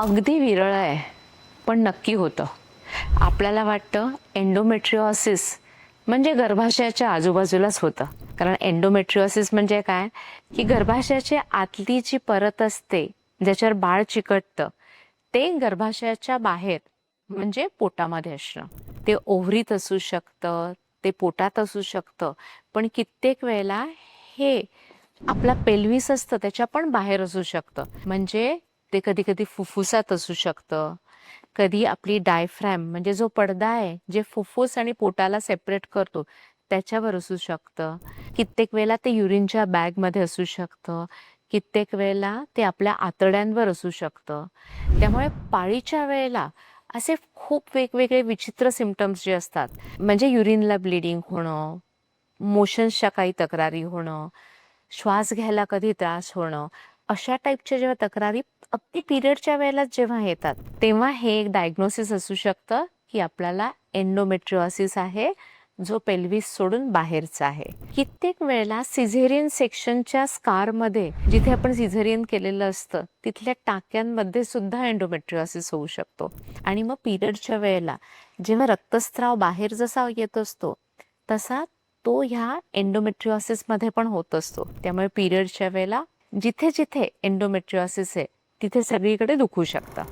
अगदी विरळ आहे पण नक्की होतं. आपल्याला वाटतं एंडोमेट्रिओसिस म्हणजे गर्भाशयाच्या आजूबाजूलाच होतं. कारण एंडोमेट्रिओसिस म्हणजे काय? की गर्भाशयाची आतली जी परत असते ज्याच्यावर बाळ चिकटतं ते गर्भाशयाच्या बाहेर म्हणजे पोटामध्ये असणं. ते ओव्हरीत असू शकतं ते पोटात असू शकतं पण कित्येक वेळेला हे आपला पेल्विस असतं त्याच्या पण बाहेर असू शकतं. म्हणजे ते कधी कधी फुफ्फुसात असू शकतं. कधी आपली डायफ्रॅम म्हणजे जो पडदा आहे जे फुफ्फुस आणि पोटाला सेपरेट करतो त्याच्यावर असू शकतं. कित्येक वेळेला ते युरिनच्या बॅगमध्ये असू शकतं. कित्येक वेळेला ते आपल्या आतड्यांवर असू शकतं. त्यामुळे पाळीच्या वेळेला असे खूप वेगवेगळे विचित्र सिमटम्स जे असतात म्हणजे युरिनला ब्लिडिंग होणं मोशन्सच्या काही तक्रारी होणं श्वास घ्यायला कधी त्रास होणं अशा टाईपच्या जेव्हा तक्रारी अगदी पिरियडच्या वेळेला जेव्हा येतात तेव्हा हे एक डायग्नोसिस असू शकतं की आपल्याला एन्डोमेट्रिओसिस आहे जो पेल्विस सोडून बाहेरचा आहे. कित्येक वेळेला सिझेरियन सेक्शनच्या स्कारमध्ये जिथे आपण सिझेरियन केलेलं असतं तिथल्या टाक्यांमध्ये सुद्धा एन्डोमेट्रिओसिस होऊ शकतो. आणि मग पिरियडच्या वेळेला जेव्हा रक्तस्राव बाहेर जसा येत असतो तसा तो ह्या एन्डोमेट्रिओसिसमध्ये पण होत असतो. त्यामुळे पिरियडच्या वेळेला जिथे जिथे एन्डोमेट्रिओसिस आहे तिथे सगळीकडे दुखू शकतं.